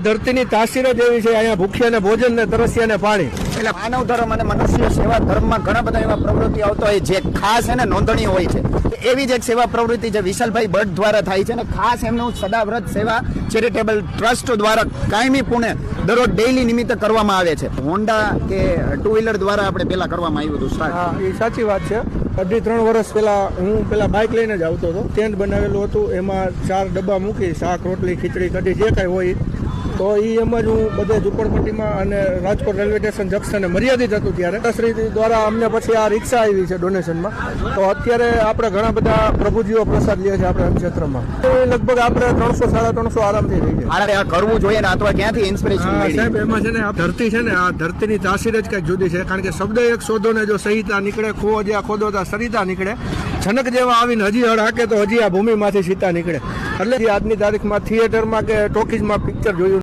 ધરતીની તાસીર જ એવી છે અહીંયા ભૂખ્યાને ભોજન ને તરસ્યાને પાણી. એટલે માનવ ધર્મ અને મનુષ્ય સેવા ધર્મમાં ઘણા બધા એવા પ્રવૃત્તિ આવતો હોય જે ખાસ એને નોંધણી હોય છે. એવી જ એક સેવા પ્રવૃત્તિ જે વિશાલભાઈ ભટ્ટ દ્વારા થાય છે અને ખાસ એમનું સદાવ્રત સેવા ચેરિટેબલ ટ્રસ્ટ દ્વારા કાયમી પુણે દરરોજ ડેઈલી નિમિત્તે કરવામાં આવે છે. હોન્ડા કે ટુ વ્હીલર દ્વારા આપણે પેલા કરવામાં આવ્યું હતું એ સાચી વાત છે. અઢી ત્રણ વર્ષ પહેલા હું પેલા બાઇક લઈને જ આવતો હતો. ટેન્ટ બનાવેલું હતું એમાં ચાર ડબ્બા મૂકી શાક રોટલી ખીચડી કઢી જે કાંઈ હોય તો એ એમ જ હું બધે ઝુંપડપટ્ટીમાં અને રાજકોટ રેલવે સ્ટેશન જંકશને મર્યાદિત હતું ત્યારે. શ્રી દ્વારા અમને પછી આ રિક્ષા આવી છે ડોનેશનમાં. તો અત્યારે આપણે ઘણા બધા પ્રભુજીઓ પ્રસાદ લઈએ છે આપણે ક્ષેત્રમાં. તો એ લગભગ આપણે ત્રણસો સાડા ત્રણસો આરામથી થઈ આ કરવું જોઈએ ને અથવા ક્યાંથી ઇન્સ્પિરેશન સાહેબ એમાં છે ને આ ધરતી છે ને આ ધરતીની તાસીર જ કંઈક જુદી છે. કારણ કે શબ્દ એક શોધો ને જો સહિતા નીકળે ખો જ્યાં ખોદો ત્યાં સરિતા નીકળે. જનક જેવા આવીને હજી હળ હાકે તો હજી આ ભૂમિમાંથી સીતા નીકળે. એટલે આજની તારીખમાં થિયેટરમાં કે ટોકીઝમાં પિક્ચર જોયું?